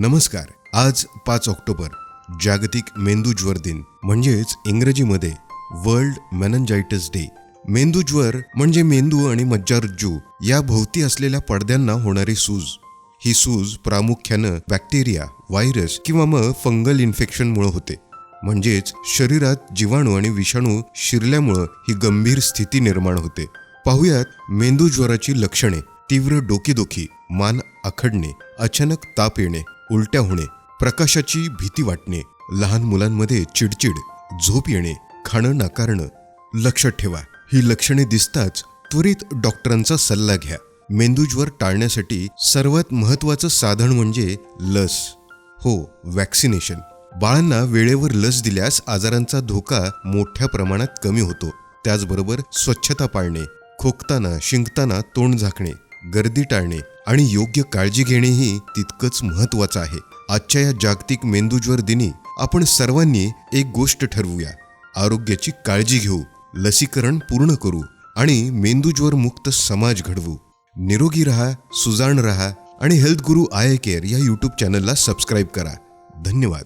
नमस्कार. आज पाच ऑक्टोबर जागतिक मेंदूज्वर दिन म्हणजेच इंग्रजीमध्ये वर्ल्ड मेनंजायटिस डे. मेंदूज्वर म्हणजे मेंदू आणि मज्जारज्जू या भोवती असलेल्या पडद्यांना होणारी सूज. ही सूज प्रामुख्यानं बॅक्टेरिया व्हायरस किंवा मग फंगल इन्फेक्शनमुळे होते. म्हणजेच शरीरात जीवाणू आणि विषाणू शिरल्यामुळं ही गंभीर स्थिती निर्माण होते. पाहुयात मेंदूज्वराची लक्षणे तीव्र डोकेदुखी मान आखडणे अचानक ताप येणे उलट्या होणे प्रकाशाची भीती वाटणे लहान मुलांमध्ये चिडचिड झोप येणे खाणं नाकारणं. लक्षात ठेवा ही लक्षणे दिसताच त्वरित डॉक्टरांचा सल्ला घ्या. मेंदूज्वर टाळण्यासाठी सर्वात महत्वाचं साधन म्हणजे लस. हो वॅक्सिनेशन बाळांना वेळेवर लस दिल्यास आजारांचा धोका मोठ्या प्रमाणात कमी होतो. त्याचबरोबर स्वच्छता पाळणे खोकताना शिंकताना तोंड झाकणे. गर्दी टाळणे आणि योग्य काळजी घेणेही तितकंच महत्वाचं आहे. आजच्या या जागतिक मेंदूज्वर दिनी आपण सर्वांनी एक गोष्ट ठरवूया. आरोग्याची काळजी घेऊ लसीकरण पूर्ण करू आणि मेंदूज्वर मुक्त समाज घडवू. निरोगी रहा सुजाण रहा आणि हेल्थ गुरु आय केअर या यूट्यूब चॅनलला सबस्क्राईब करा. धन्यवाद.